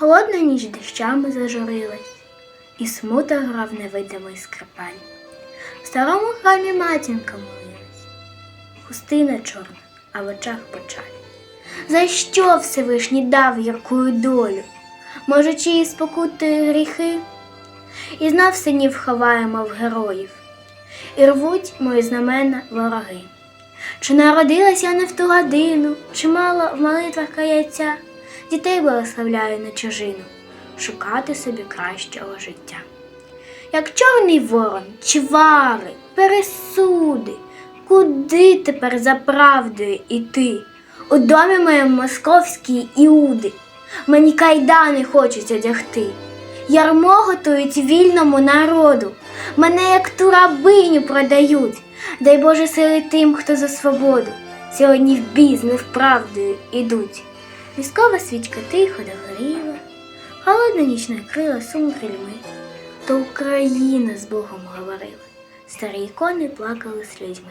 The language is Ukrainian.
Холодна ніч дощами зажурилась, і смуток грав невидимий скрипаль. В старому храмі матінка молилась, хустина чорна, а в очах печаль. За що Всевишній дав гіркую долю? Може, чиї спокутує гріхи? І знав синів ховає, мов героїв, і рвуть мої знамена вороги. Чи народилась я не в ту годину, чи мало в молитвах каяття, дітей благословляю на чужину, шукати собі кращого життя. Як чорний ворон, чвари, пересуди, куди тепер за правдою іти? У домі моєму московські іуди, мені кайдани хочуть одягти. Ярмо готують вільному народу, мене як ту рабиню продають. Дай Боже сили тим, хто за свободу. Сьогодні в бій з невправдою ідуть. Військова свічка тихо догоріла, холодна ніч накрила сум крильми. То Україна з Богом говорила, старі ікони плакали з людьми.